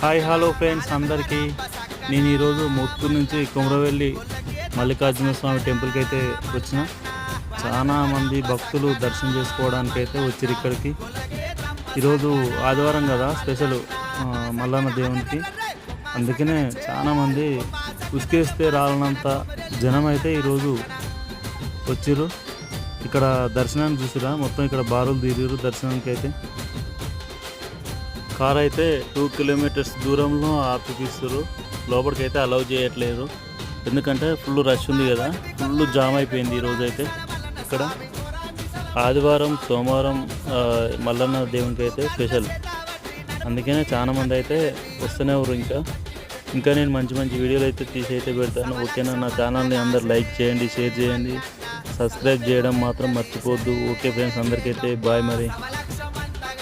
Hi hello friends అందరికీ. నేను ఈరోజు మొత్తూరు నుంచి కుమరవెల్లి మల్లికార్జున స్వామి టెంపుల్కి అయితే వచ్చిన. చాలా మంది భక్తులు దర్శనం చేసుకోవడానికి అయితే వచ్చారు ఇక్కడికి. ఈరోజు ఆదివారం కదా స్పెషల్ మల్లన్న దేవునికి. అందుకనే చాలామంది ఉసికేస్తే రాలనంత జనం అయితే ఈరోజు వచ్చిర్రు ఇక్కడ దర్శనాన్ని చూసిరా? మొత్తం ఇక్కడ బారులు తీరిరు దర్శనానికి అయితే కార్ అయితే టూ కిలోమీటర్స్ దూరంలో ఆపిపిస్తారు లోపలికి అయితే అలౌ చేయట్లేదు. ఎందుకంటే ఫుల్ రష్ ఉంది కదా. ఫుల్ జామ్ అయిపోయింది ఈరోజు అయితే ఇక్కడ ఆదివారం సోమవారం మల్లన్న దేవునికి అయితే స్పెషల్ అందుకనే చాలా మంది అయితే వస్తూనే ఉన్నారు ఇంకా. ఇంకా నేను మంచి మంచి వీడియోలు అయితే తీసి అయితే పెడతాను. ఓకేనా? నా ఛానల్ని అందరు లైక్ చేయండి షేర్ చేయండి. సబ్స్క్రైబ్ చేయడం మాత్రం మర్చిపోవద్దు ఓకే ఫ్రెండ్స్ అందరికైతే బాయ్ మరి.